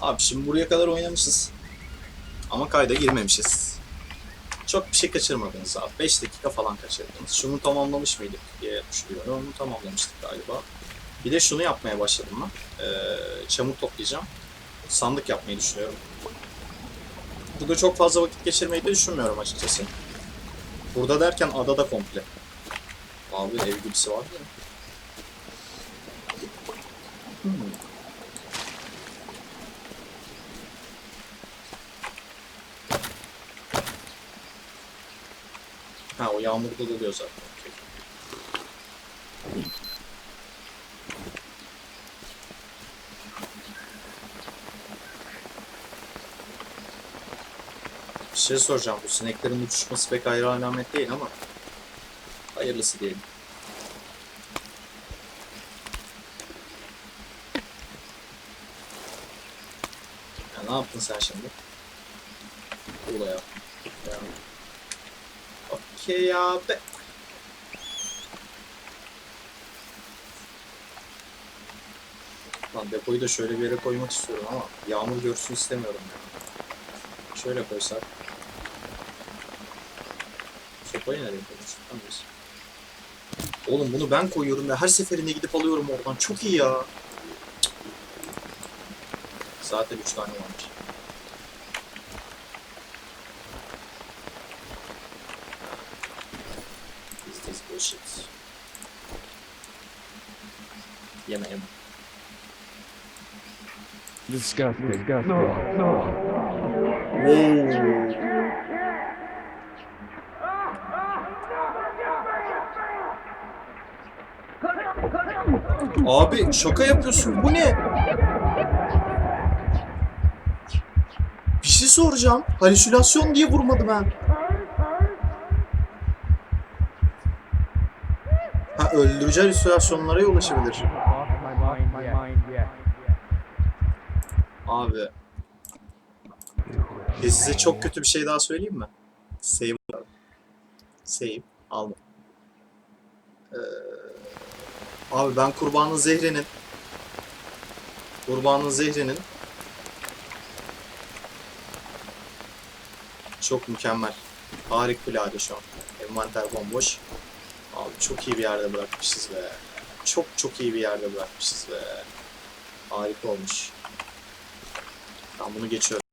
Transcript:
Abi şimdi buraya kadar oynamışız. Ama kayda girmemişiz. Çok bir şey kaçırmadınız abi. 5 dakika falan kaçırdınız. Şunu tamamlamış mıydık diye düşünüyorum. Onu tamamlamıştık galiba. Bir de şunu yapmaya başladım ben. Ee, çamur toplayacağım. Sandık yapmayı düşünüyorum. Burada çok fazla vakit geçirmeyi de düşünmüyorum açıkçası. Burada derken adada komple. Abi ev gibisi var ya. Hmm. Ha o yağmurda duruyor zaten. Okey. Bir şey soracağım. Bu sineklerin uçuşması pek ayrı alamet değil ama hayırlısı diyelim. Ya ne yaptın sen şimdi? Ula ya. ya. Okey abi. Lan depoyu da şöyle bir yere koymak istiyorum ama yağmur görsün istemiyorum ya. Şöyle koysak. Sopayı nereye? Tam biz. Oğlum bunu ben koyuyorum ve her seferinde gidip alıyorum oradan. Çok iyi ya. Zaten 3 tane varmış. Bullshit? Yeme yeme. Disgusting. Disgusting. Abi şaka yapıyorsun. Bu ne? Bir şey soracağım. Halüsinasyon diye vurmadı ben. Öldürücü halüsinasyonlara yol açabilir. Abi. E size çok kötü bir şey daha söyleyeyim mi? Save. Save. Alma. Ee, abi ben kurbanın zehrinin kurbanın zehrinin çok mükemmel. Harikulade şu an. Envanter bomboş. Abi çok iyi bir yerde bırakmışız be. Çok çok iyi bir yerde bırakmışız be. Harika olmuş. Ben bunu geçiyorum.